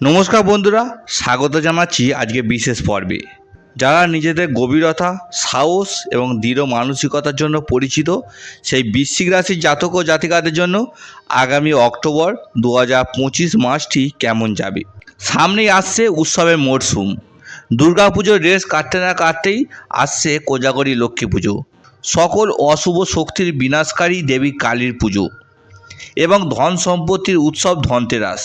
নমস্কার বন্ধুরা, স্বাগত জানাচ্ছি আজকে বিশেষ পর্বে। যারা নিজেদের গভীরতা, সাহস এবং দৃঢ় মানসিকতার জন্য পরিচিত, সেই বৃশ্চিক রাশির জাতক ও জাতিকাদের জন্য আগামী অক্টোবর দু পঁচিশ মাসটি কেমন যাবে? সামনেই আসছে উৎসবের মরশুম দুর্গাপুজোর রেস কাটতে না কাটতেই আসছে কোজাগরী লক্ষ্মী পুজো। সকল অশুভ শক্তির বিনাশকারী দেবী কালীর পুজো এবং ধন সম্পত্তির উৎসব ধনতেরাস।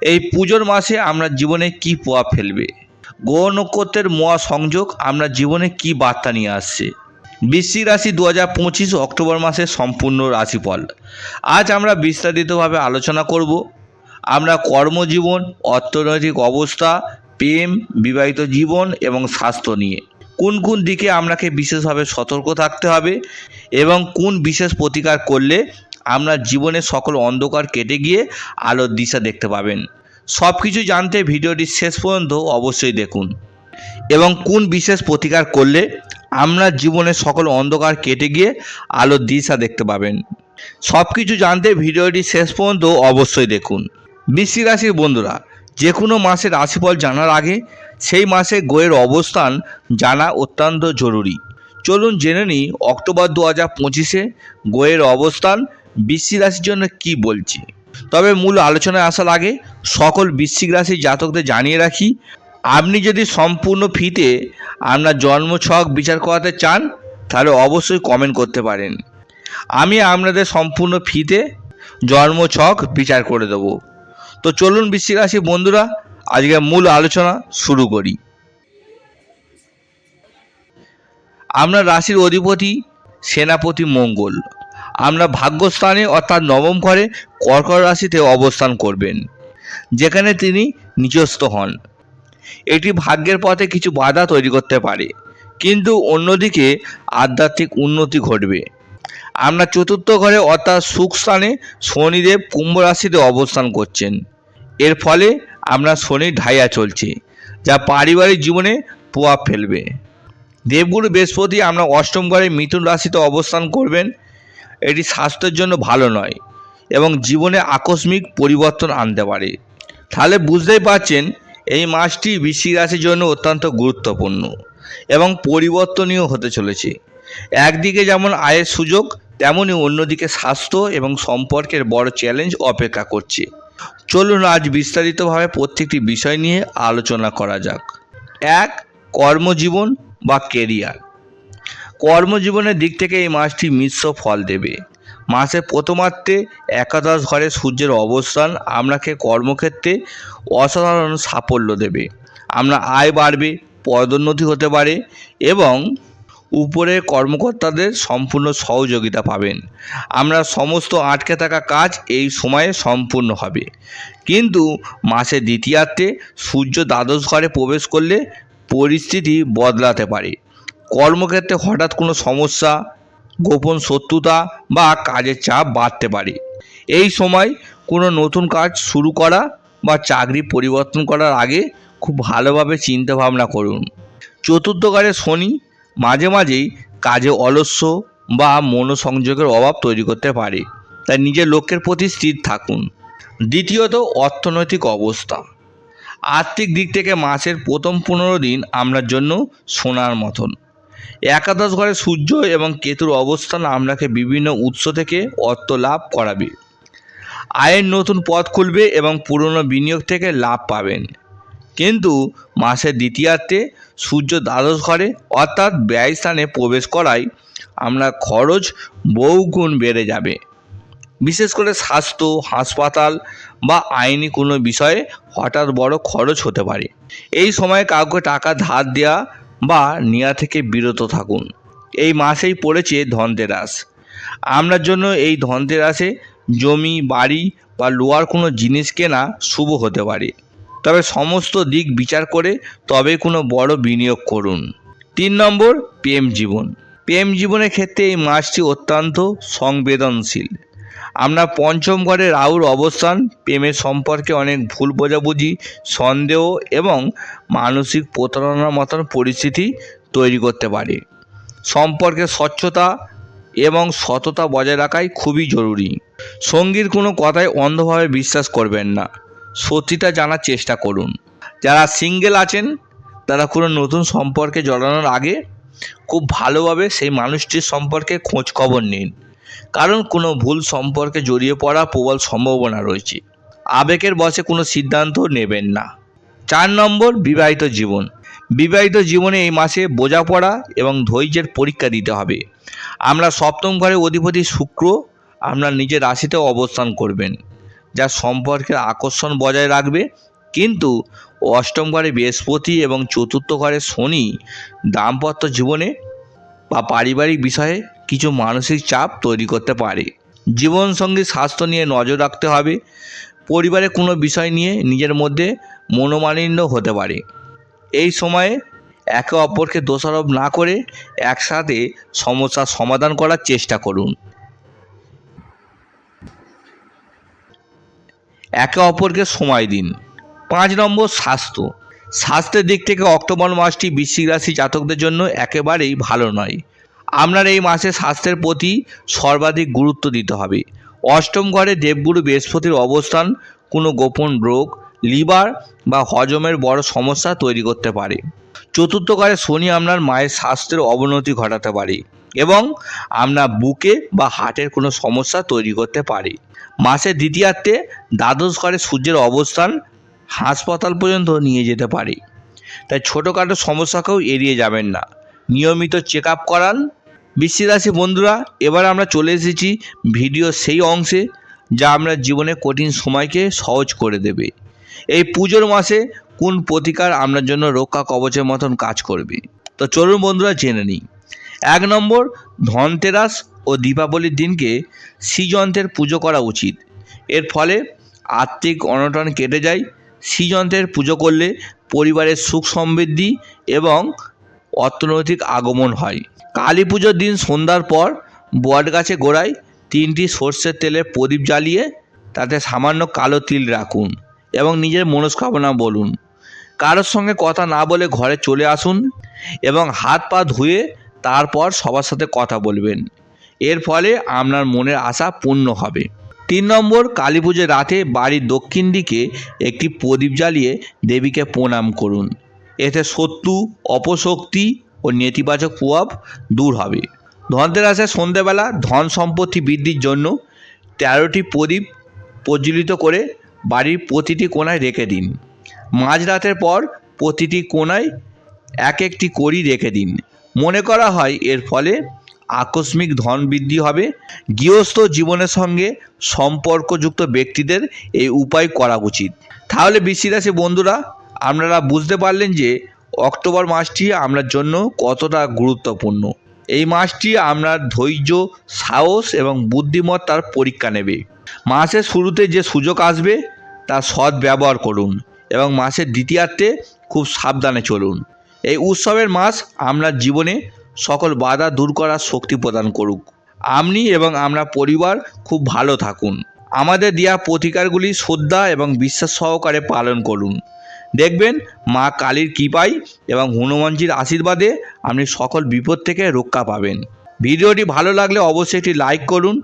এই পুজোর মাসে আমরা জীবনে কি প্রভাব ফেলবে? গ্রহ নক্ষত্রের মহা সংযোগ আমরা জীবনে কি বার্তা নিয়ে আসছে? বৃশ্চিক রাশি দু হাজার পঁচিশ অক্টোবর মাসের সম্পূর্ণ রাশিফল। আজ আমরা বিস্তারিতভাবে আলোচনা করব। আমরা কর্মজীবন, অর্থনৈতিক অবস্থা, প্রেম, বিবাহিত জীবন এবং স্বাস্থ্য নিয়ে। কোন কোন দিকে আপনাকে বিশেষভাবে সতর্ক থাকতে হবে এবং কোন বিশেষ প্রতিকার করলে আপনার জীবনের সকল অন্ধকার কেটে গিয়ে আলোর দিশা দেখতে পাবেন। সব কিছু জানতে ভিডিওটি শেষ পর্যন্ত অবশ্যই দেখুন। এবং কোন বিশেষ প্রতিকার করলে আপনার জীবনের সকল অন্ধকার কেটে গিয়ে আলোর দিশা দেখতে পাবেন? সব কিছু জানতে ভিডিওটি শেষ পর্যন্ত অবশ্যই দেখুন। বৃশ্চিক রাশির বন্ধুরা যে কোনো মাসের রাশিফল জানার আগে সেই মাসে গোয়ের অবস্থান জানা অত্যন্ত জরুরি। চলুন জেনে নিই, অক্টোবর দু হাজার পঁচিশে গোয়ের অবস্থান বৃশ্চিক রাশির জন্য কি বলছি? তবে মূল আলোচনায় আসার আগে সকল বৃশ্চিক রাশির জাতকদের জানিয়ে রাখি, আপনি যদি সম্পূর্ণ ফিতে আপনার জন্ম ছক বিচার করাতে চান, তাহলে অবশ্যই কমেন্ট করতে পারেন। আমি আপনাদের সম্পূর্ণ ফিতে জন্মছক বিচার করে দেবো। তো চলুন বৃশ্চিক রাশি বন্ধুরা আজকে মূল আলোচনা শুরু করি। আপনার রাশির অধিপতি সেনাপতি মঙ্গল। আমরা ভাগ্যস্থানে অর্থাৎ নবম ঘরে কর্কট রাশিতে অবস্থান করবেন, যেখানে তিনি নিচস্থ হন। এটি ভাগ্যের পথে কিছু বাধা তৈরি করতে পারে, কিন্তু অন্যদিকে আধ্যাত্মিক উন্নতি ঘটবে। আমরা চতুর্থ ঘরে অর্থাৎ সুখ স্থানে শনিদেব কুম্ভ রাশিতে অবস্থান করছেন। এর ফলে আপনার শনির ঢাইয়া চলছে, যা পারিবারিক জীবনে প্রভাব ফেলবে। দেবগুরু বৃহস্পতি আমরা অষ্টম ঘরে মিথুন রাশিতে অবস্থান করবেন এটি স্বাস্থ্যের জন্য ভালো নয় এবং জীবনে আকস্মিক পরিবর্তন আনতে পারে। তাহলে বুঝতেই পারছেন, এই মাসটি বৃশ্চিক রাশির জন্য অত্যন্ত গুরুত্বপূর্ণ এবং পরিবর্তনীয় হতে চলেছে। একদিকে যেমন আয়ের সুযোগ তেমনই অন্যদিকে স্বাস্থ্য এবং সম্পর্কের বড় চ্যালেঞ্জ অপেক্ষা করছে। চলুন আজ বিস্তারিতভাবে প্রত্যেকটি বিষয় নিয়ে আলোচনা করা যাক। এক, কর্মজীবন বা কেরিয়ার কর্মজীবনের দিক থেকে এই মাসটি মিশ্র ফল দেবে। মাসের প্রথমার্ধে একাদশ ঘরে সূর্যের অবস্থান আপনাকে কর্মক্ষেত্রে অসাধারণ সাফল্য দেবে। আমরা আয় বাড়বে, পদোন্নতি হতে পারে এবং উপরে কর্মকর্তাদের সম্পূর্ণ সহযোগিতা পাবেন। আমরা সমস্ত আটকে থাকা কাজ এই সময়ে সম্পূর্ণ হবে। কিন্তু মাসের দ্বিতীয়ার্থে সূর্য দ্বাদশ ঘরে প্রবেশ করলে পরিস্থিতি বদলাতে পারে। কর্মক্ষেত্রে হঠাৎ কোনো সমস্যা, গোপন শত্রুতা বা কাজের চাপ বাড়তে পারে। এই সময় কোনো নতুন কাজ শুরু করা বা চাকরি পরিবর্তন করার আগে খুব ভালোভাবে চিন্তা ভাবনা করুন। চতুর্থ ঘরে শনি মাঝে মাঝেই কাজে অলস্য বা মনোসংযোগের অভাব তৈরি করতে পারে। তাই নিজের লক্ষ্যের প্রতি স্থির থাকুন। দ্বিতীয়ত, অর্থনৈতিক অবস্থা। আর্থিক দিক থেকে মাসের প্রথম পনেরো দিন আপনার জন্য সোনার মতন। একাদশ ঘরে সূর্য এবং কেতুর অবস্থান আপনাকে বিভিন্ন উৎস থেকে অর্থ লাভ করাবে। আয়ের নতুন পথ খুলবে এবং পুরনো বিনিয়োগ থেকে লাভ পাবেন। কিন্তু মাসের দ্বিতীয়ার্ধে সূর্য দ্বাদশ ঘরে, অর্থাৎ ব্যয় স্থানে প্রবেশ করায় আমরা খরচ বহুগুণ বেড়ে যাবে। বিশেষ করে স্বাস্থ্য, হাসপাতাল বা আইনি কোনো বিষয়ে হঠাৎ বড় খরচ হতে পারে। এই সময় কাউকে টাকা ধার দেওয়া বা নেওয়া থেকে বিরত থাকুন। এই মাসেই পড়েছে ধনতেরাস। আপনার জন্য এই ধনতেরাসে জমি, বাড়ি বা লোয়ার কোনো জিনিস কেনা শুভ হতে পারে। তবে সমস্ত দিক বিচার করে তবে কোনো বড় বিনিয়োগ করুন। তিন নম্বর, প্রেম জীবন। প্রেম জীবনের ক্ষেত্রে এই মাসটি অত্যন্ত সংবেদনশীল। আমরা পঞ্চম ঘরে রাহুর অবস্থান, প্রেমের সম্পর্কে অনেক ভুল বোঝাবুঝি, সন্দেহ এবং মানসিক প্রতারণার মতন পরিস্থিতি তৈরি করতে পারে। সম্পর্কে স্বচ্ছতা এবং সততা বজায় রাখাই খুবই জরুরি। সঙ্গীর কোনো কথায় অন্ধভাবে বিশ্বাস করবেন না। সত্যিটা জানার চেষ্টা করুন। যারা সিঙ্গেল আছেন, তারা কোনো নতুন সম্পর্কে জড়ানোর আগে খুব ভালোভাবে সেই মানুষটির সম্পর্কে খোঁজ খবর নিন। কারণ কোনো ভুল সম্পর্কে জড়িয়ে পড়া প্রবল সম্ভাবনা রয়েছে। আবেগের বসে কোনো সিদ্ধান্ত নেবেন না। চার নম্বর, বিবাহিত জীবন। বিবাহিত জীবনে এই মাসে বোঝাপড়া এবং ধৈর্যের পরীক্ষা দিতে হবে। আমরা সপ্তম ঘরে অধিপতি শুক্র আপনার নিজের রাশিতেও অবস্থান করবেন, যা সম্পর্কের আকর্ষণ বজায় রাখবে। কিন্তু অষ্টম ঘরে বৃহস্পতি এবং চতুর্থ ঘরে শনি দাম্পত্য জীবনে বা পারিবারিক বিষয়ে কিছু মানসিক চাপ তৈরি করতে পারে। জীবনসঙ্গী স্বাস্থ্য নিয়ে নজর রাখতে হবে। পরিবারে কোনো বিষয় নিয়ে নিজের মধ্যে মনোমালিন্য হতে পারে। এই সময়ে একে অপরকে দোষারোপ না করে একসাথে সমস্যার সমাধান করার চেষ্টা করুন। একে অপরকে সময় দিন। পাঁচ নম্বর, স্বাস্থ্য। স্বাস্থ্যের দিক থেকে অক্টোবর মাসটি বৃশ্চিক রাশি জাতকদের জন্য একেবারেই ভালো নয়। আপনার এই মাসে স্বাস্থ্যের প্রতি সর্বাধিক গুরুত্ব দিতে হবে। অষ্টম ঘরে দেবগুরু বৃহস্পতির অবস্থান কোনো গোপন রোগ, লিভার বা হজমের বড় সমস্যা তৈরি করতে পারে। চতুর্থ ঘরে শনি আপনার মায়ের স্বাস্থ্যের অবনতি ঘটাতে পারে এবং আপনার বুকে বা হার্টের কোনো সমস্যা তৈরি করতে পারে। মাসের দ্বিতীয়ার্থে দ্বাদশ ঘরে সূর্যের অবস্থান হাসপাতাল পর্যন্ত নিয়ে যেতে পারে। তাই ছোটোখাটো সমস্যাকেও এড়িয়ে যাবেন না। নিয়মিত চেক আপ করান। বৃশ্চিক রাশি বন্ধুরা, এবার আমরা চলে এসেছি ভিডিও সেই অংশে যা আমরা জীবনে কঠিন সময়কে সহজ করে দেবে। এই পুজোর মাসে কোন প্রতিকার আপনার জন্য রক্ষা কবচের মতন কাজ করবে? তো চলুন বন্ধুরা, জেনে নিই। এক নম্বর, ধনতেরাস ও দীপাবলির দিনকে শ্রীযন্ত্রের পুজো করা উচিত। এর ফলে আর্থিক অনটন কেটে যায় শ্রীযন্ত্রের পুজো করলে পরিবারের সুখ সমৃদ্ধি এবং অর্থনৈতিক আগমন হয়। কালী পুজোর দিন সন্ধ্যার পর বট গাছে গোড়ায় তিনটি সর্ষের তেলের প্রদীপ জ্বালিয়ে তাতে সামান্য কালো তিল রাখুন এবং নিজের মনস্কামনা বলুন। কারোর সঙ্গে কথা না বলে ঘরে চলে আসুন এবং হাত পা ধুয়ে তারপর সবার সাথে কথা বলবেন। এর ফলে আপনার মনের আশা পূর্ণ হবে। তিন নম্বর কালী পুজোর রাতে বাড়ির দক্ষিণ দিকে একটি প্রদীপ জ্বালিয়ে দেবীকে প্রণাম করুন। এতে শত্রু অপশক্তি ও নেতিবাচক প্রভাব দূর হবে। ধনতেরাসের সন্ধেবেলা ধন সম্পত্তি বৃদ্ধির জন্য তেরোটি প্রদীপ প্রজ্বলিত করে বাড়ির প্রতিটি কোণায় রেখে দিন। মাঝরাতের পর প্রতিটি কোণায় এক একটি কড়ি রেখে দিন। মনে করা হয় এর ফলে আকস্মিক ধন বৃদ্ধি হবে। গৃহস্থ জীবনের সঙ্গে সম্পর্কযুক্ত ব্যক্তিদের এই উপায় করা উচিত। তাহলে বৃশ্চিক রাশি বন্ধুরা, আপনারা বুঝতে পারলেন যে অক্টোবর মাসটি আপনার জন্য কতটা গুরুত্বপূর্ণ। এই মাসটি আপনার ধৈর্য, সাহস এবং বুদ্ধিমত্তার পরীক্ষা নেবে। মাসের শুরুতে যে সুযোগ আসবে, তা সৎ ব্যবহার করুন এবং মাসের দ্বিতীয়ার্থে খুব সাবধানে চলুন। এই উৎসবের মাস আপনার জীবনে সকল বাধা দূর করার শক্তি প্রদান করুক। আপনি এবং আমরা পরিবার খুব ভালো থাকুন। আমাদের দেওয়া প্রতিকারগুলি শ্রদ্ধা এবং বিশ্বাস সহকারে পালন করুন। দেখবেন মা কালীর কৃপায় এবং হনুমানজির আশীর্বাদে আপনি সকল বিপদ থেকে রক্ষা পাবেন। ভিডিওটি ভালো লাগলে অবশ্যই একটি লাইক করুন।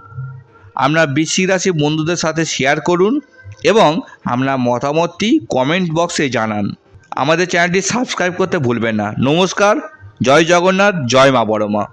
আপনার বৃশ্চিক রাশি বন্ধুদের সাথে শেয়ার করুন এবং আপনার মতামতটি কমেন্ট বক্সে জানান। আমাদের চ্যানেলটি সাবস্ক্রাইব করতে ভুলবেন না। নমস্কার। জয় জগন্নাথ জয় মা বড় মা